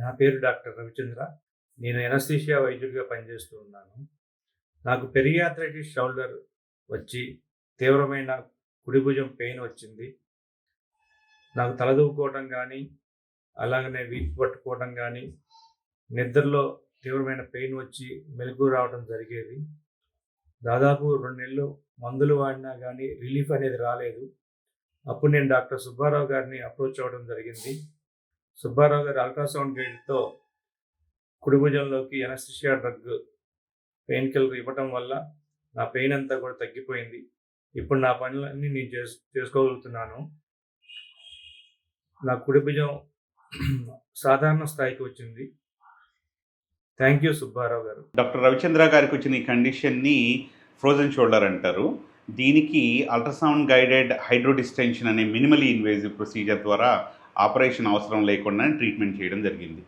నా పేరు డాక్టర్ రవిచంద్ర. నేను ఎనస్థీషియా వైద్యుడిగా పనిచేస్తూ ఉన్నాను. నాకు పెరియాథ్రైటిస్ షోల్డర్ వచ్చి తీవ్రమైన కుడిభుజం పెయిన్ వచ్చింది. నాకు తలదూకోవడం కానీ అలాగనే వీపు పట్టుకోవడం కానీ నిద్రలో తీవ్రమైన పెయిన్ వచ్చి మెలకు రావడం జరిగేది. దాదాపు రెండు నెలలు మందులు వాడినా కానీ రిలీఫ్ అనేది రాలేదు. అప్పుడు నేను డాక్టర్ సుబ్బారావు గారిని అప్రోచ్ అవ్వడం జరిగింది. సుబ్బారావు గారి అల్ట్రాసౌండ్ గైడ్తో కుడిభుజంలోకి ఎనస్థిషియా డ్రగ్ పెయిన్ కిల్లర్ ఇవ్వటం వల్ల నా పెయిన్ అంతా కూడా తగ్గిపోయింది. ఇప్పుడు నా పనులన్నీ నేను చేసు చేసుకోగలుగుతున్నాను. నా కుడిభుజం సాధారణ స్థాయికి వచ్చింది. థ్యాంక్ యూ సుబ్బారావు గారు. డాక్టర్ రవిచంద్ర గారికి వచ్చిన ఈ కండిషన్ని ఫ్రోజన్ షోల్డర్ అంటారు. దీనికి అల్ట్రాసౌండ్ గైడెడ్ హైడ్రో డిస్టెన్షన్ అనే మినిమలీ ఇన్వేజివ్ ప్రొసీజర్ ద్వారా ఆపరేషన్ అవసరం లేకుండానే ట్రీట్మెంట్ చేయడం జరిగింది.